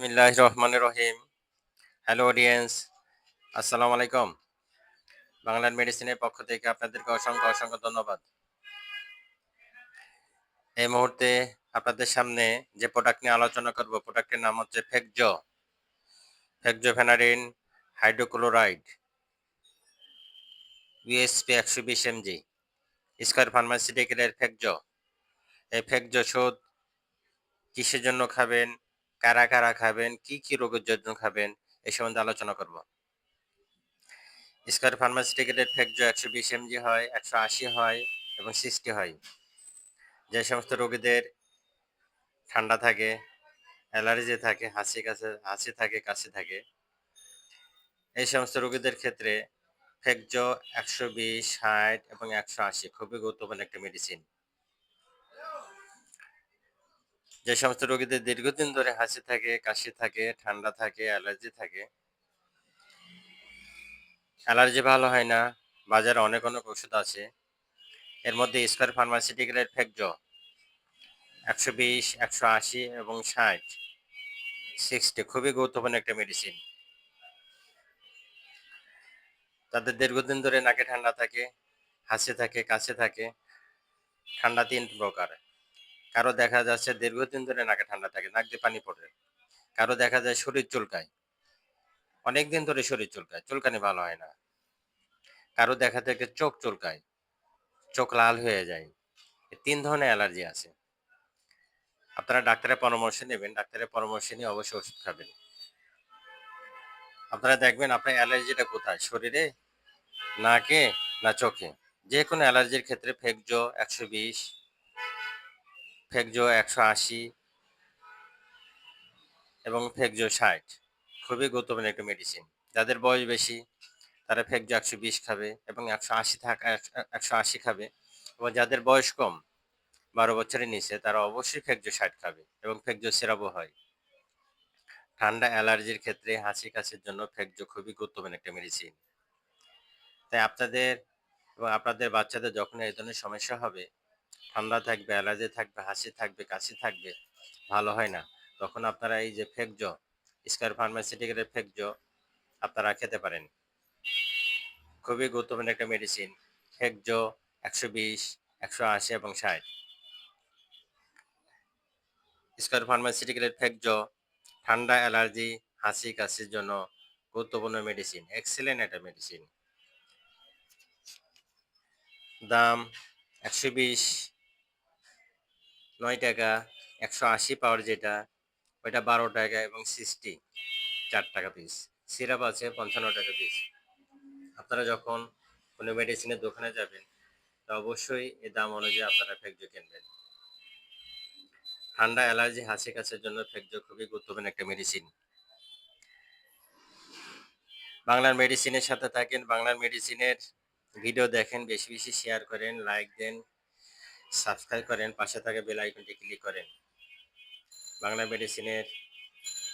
বিসমিল্লাহ রহমান রহিম hello audience আসসালামু আলাইকুম বাংলার মেডিসিনের পক্ষ থেকে আপনাদেরকে অসংখ্য অসংখ্য ধন্যবাদ। এই মুহূর্তে আপনাদের সামনে যে প্রোডাক্ট নিয়ে আলোচনা করব প্রোডাক্টের নাম হচ্ছে ফেকজো ফেনারিন হাইড্রোক্লোরাইড ইউএসপি একশো বিশ এমজি স্কোয়ার ফার্মাসিউটিক্যালের ফেকজো এই ফেকজো ওষুধ কিসের জন্য খাবেন? কারা কারা খাবেন? কি কি রোগের জন্য খাবেন? এ সম্বন্ধে আলোচনা করব। স্কোয়ার ফার্মাসিউটিক্যালের ফেকজো একশো বিশ এমজি হয়, একশো আশি হয় এবং সিক্সটি হয়। যে সমস্ত রোগীদের ঠান্ডা থাকে, অ্যালার্জি থাকে, হাসি কাছে, হাসি থাকে, কাশি থাকে, এই সমস্ত রোগীদের ক্ষেত্রে ফেকজো একশো বিশ, ষাট এবং একশো আশি খুবই গুরুত্বপূর্ণ একটা মেডিসিন যে সমস্ত রোগীদের দীর্ঘদিন ধরে হাসি থাকে, কাশি থাকে, ঠান্ডা থাকে, অ্যালার্জি থাকে, অ্যালার্জি ভালো হয় না, বাজারে অনেক অনেক ওষুধ আছে। এর মধ্যে স্কোয়ার ফার্মাসিউটিক্যালের ফেকজো একশো বিশ, একশো আশি এবং ষাট। সিক্সটি খুবই গুরুত্বপূর্ণ একটা মেডিসিন তাদের দীর্ঘদিন ধরে নাকে ঠান্ডা থাকে, হাসি থাকে কাছে থাকে, ঠান্ডা তিন প্রকার। কারও দেখা যাচ্ছে দীর্ঘদিন ধরে নাকে ঠান্ডা থাকে, নাক দিয়ে পানি পড়ে। কারও দেখা যায় শরীর চুলকায়। অনেক দিন ধরে শরীর চুলকায়, চুলকানি ভালো হয় না। কারও দেখা থেকে চোখ চুলকায়, চোখ লাল হয়ে যায়। তিন ধরনের অ্যালার্জি আছে। আপনারা ডাক্তারের পরামর্শ নেবেন, ডাক্তারের পরামর্শ নিয়ে অবশ্যই ওষুধ খাবেন। আপনারা দেখবেন আপনার অ্যালার্জিটা কোথায়? শরীরে? নাকে? না চোখে? যে কোনো অ্যালার্জির ক্ষেত্রে ফেকজো, একশো বিশ ফেকজো একশো আশি এবং ফেকজো ষাট। খুবই গুরুত্বপূর্ণ একটা মেডিসিন যাদের বয়স বেশি, তারা ফেকজো একশো বিশ খাবে এবং একশো আশি থাকা, একশো আশি খাবে এবং যাদের বয়স কম, বারো বছরের নিচে, তারা অবশ্যই ফেকজো ষাট খাবে এবং ফেকজো সিরাপও হয়। ঠান্ডা অ্যালার্জির ক্ষেত্রে হাসি কাশির জন্য ফেকজো খুবই গুরুত্বপূর্ণ একটা মেডিসিন তাই আপনাদের এবং আপনাদের বাচ্চাদের যখন এই ধরনের সমস্যা হবে ঠান্ডা থাকবে, অ্যালার্জি থাকবে, হাসি থাকবে, কাশি থাকবে, ভালো হয় না। তখন আপনারা এই যে ফেকজো স্কয়ার ফার্মাসিউটিক্যালের ফেকজো আপনারা খেতে পারেন। খুবই গুরুত্বপূর্ণ একটা মেডিসিন ফেকজো একশো বিশ, একশো আশি এবং ষাট। স্কয়ার ফার্মাসিউটিক্যালের ফেকজো ঠান্ডা, অ্যালার্জি, হাসি, কাশির জন্য গুরুত্বপূর্ণ মেডিসিন এক্সেলেন্ট একটা মেডিসিন দাম একশো বিশ নয় টাকা, একশো আশি পাওয়ার যেটা, ওইটা বারো টাকা এবং সিক্সটি চার টাকা পিস সিরাপ আছে পঞ্চান্ন টাকা পিস আপনারা যখন কোনো মেডিসিনের দোকানে যাবেন, তা অবশ্যই এই দাম অনুযায়ী আপনারা ফেকজো কিনবেন। ঠান্ডা, অ্যালার্জি, হাসি কাছের জন্য ফেকজো খুবই গুরুত্বপূর্ণ একটা মেডিসিন বাংলার মেডিসিনের সাথে থাকেন, বাংলার মেডিসিনের ভিডিও দেখেন, বেশি বেশি শেয়ার করেন লাইক দেন। সাবস্ক্রাইব করেন, পাশে থাকা বেল আইকনটি ক্লিক করেন। বাংলা মেডিসিনের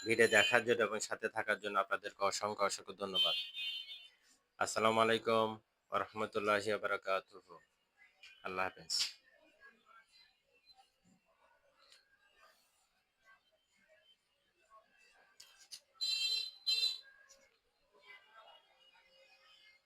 ভিডিও দেখার জন্য এবং সাথে থাকার জন্য আপনাদেরকে অসংখ্য অসংখ্য ধন্যবাদ। আসসালামু আলাইকুম রহমতুল্লাহ বারকাত আল্লাহ হাফেজ।